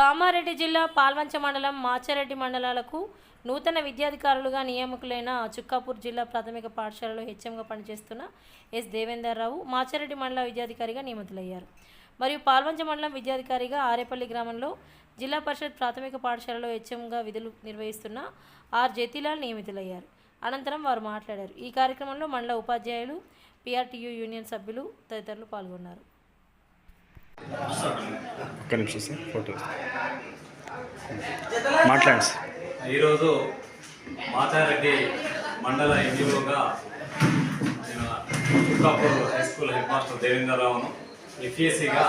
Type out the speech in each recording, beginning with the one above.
కామారెడ్డి జిల్లా పాల్వంచ మండలం మాచారెడ్డి మండలాలకు నూతన విద్యాధికారులుగా నియామకులైన చుక్కాపూర్ జిల్లా ప్రాథమిక పాఠశాలలో హెచ్ఎంగా పనిచేస్తున్న ఎస్ దేవేందర్ రావు మాచారెడ్డి మండల విద్యాధికారిగా నియమితులయ్యారు. మరియు పాల్వంచ మండలం విద్యాధికారిగా ఆరేపల్లి గ్రామంలో జిల్లా పరిషత్ ప్రాథమిక పాఠశాలలో హెచ్ఎంగా విధులు నిర్వహిస్తున్న ఆర్ జతిలాల్ నియమితులయ్యారు. అనంతరం వారు మాట్లాడారు. ఈ కార్యక్రమంలో మండల ఉపాధ్యాయులు పిఆర్టీయూ యూనియన్ సభ్యులు తదితరులు పాల్గొన్నారు. ఒక్క నిమిషం సార్ ఫోటో మాట్లాడండి సార్. ఈరోజు మాతారెడ్డి మండల ఎన్జిఓగా నేను హై స్కూల్ హెడ్ మాస్టర్ దేవేంద్రరావును ఎఫ్ఈఎస్సిగా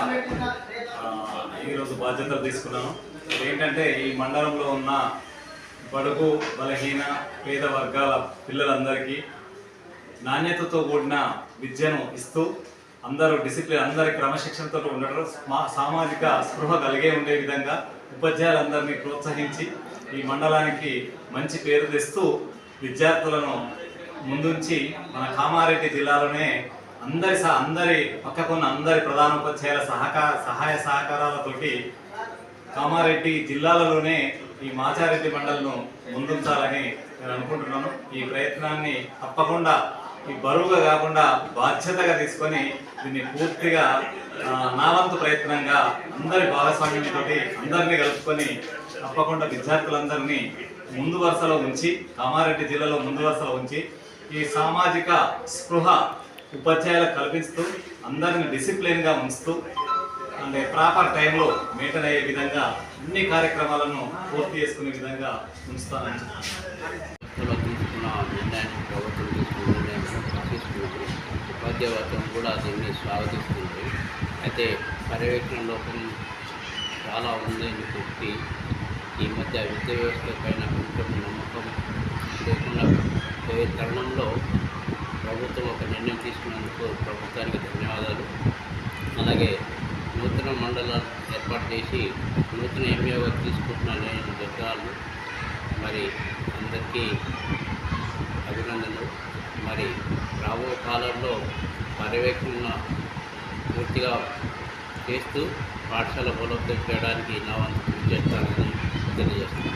ఈరోజు బాధ్యతలు తీసుకున్నాను. ఏంటంటే ఈ మండలంలో ఉన్న బడుగు బలహీన పేద వర్గాల పిల్లలందరికీ నాణ్యతతో కూడిన విద్యను ఇస్తూ అందరూ డిసిప్లిన్ అందరి క్రమశిక్షణతో ఉండడం సామాజిక స్పృహ కలిగే ఉండే విధంగా ఉపాధ్యాయులందరినీ ప్రోత్సహించి ఈ మండలానికి మంచి పేరు తెస్తూ విద్యార్థులను ముందుంచి మన కామారెడ్డి జిల్లాలోనే అందరి సహ అందరి పక్కకున్న అందరి ప్రధాన ఉపాధ్యాయుల సహకార సహాయ సహకారాలతోటి కామారెడ్డి జిల్లాలలోనే ఈ మాచారెడ్డి మండలను ముందుంచాలని నేను అనుకుంటున్నాను. ఈ ప్రయత్నాన్ని తప్పకుండా ఈ బరువుగా కాకుండా బాధ్యతగా తీసుకొని దీన్ని పూర్తిగా నావంతు నా వంతు ప్రయత్నంగా అందరి భాగస్వామ్యంతో అందరినీ కలుపుకొని తప్పకుండా విద్యార్థులందరినీ ముందు వరుసలో ఉంచి కామారెడ్డి జిల్లాలో ముందు వరుసలో ఉంచి ఈ సామాజిక స్పృహ ఉపాధ్యాయులకు కల్పిస్తూ అందరిని డిసిప్లిన్గా ఉంచుతూ అంటే ప్రాపర్ టైంలో మెయింటైన్ అయ్యే విధంగా అన్ని కార్యక్రమాలను పూర్తి చేసుకునే విధంగా ఉంచుతానని ప్రభుత్వం ఉపాధ్యాయ కూడా దీన్ని స్వాగతిస్తుంది. అయితే పర్యవేక్షణ లోపం చాలా ఉందని చెప్పి ఈ మధ్య విద్యా వ్యవస్థ పైన కొంచెం నమ్మకం లేకుండా పోయే తరుణంలో ప్రభుత్వం ఒక నిర్ణయం తీసుకున్నందుకు ప్రభుత్వానికి ధన్యవాదాలు. అలాగే నూతన మండలాలు ఏర్పాటు చేసి నూతన ఎంఏగా తీసుకుంటున్న నేను జగ్గాలు మరి అందరికీ అభినందనలు. మరి రాబో కాలంలో పర్యవేక్షణ పూర్తిగా చేస్తూ పాఠశాల బలోపేతం చేయడానికి నా వంతు కృషి చేస్తానని తెలియజేస్తున్నాను.